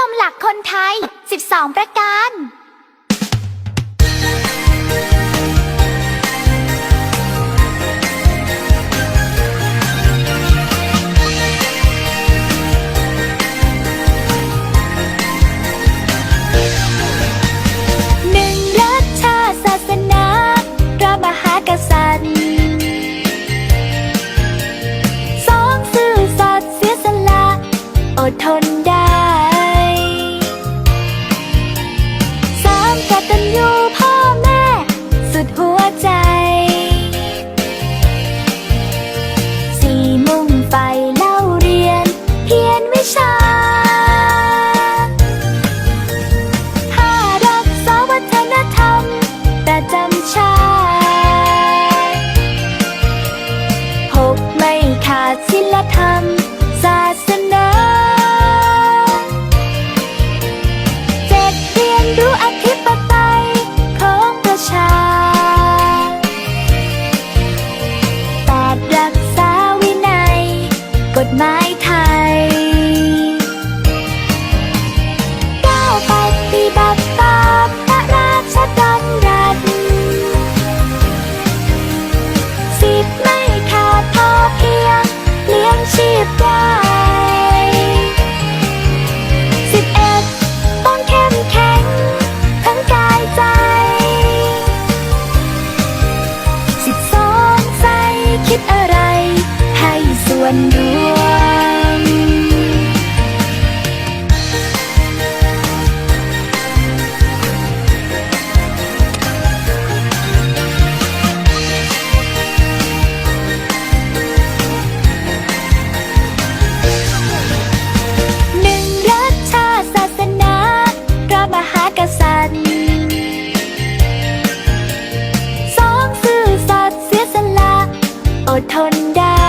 ยมหลักคนไทย 12 ประการ หนึ่งรักชาศาสนาพระมหากษัตริย์สองซื่อสัตย์เสียสละอดทนได้ ไก้าปฏิบัติตามพราชดำรัสสิทธิไม่ขาดพอเพียง เลี้ยงชีพได้สิบเอ็ดตองเข้มแข็งทั้งกายใจสิบสองใจคิดอะไร ให้ส่วนรวม อดทนได้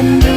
cuando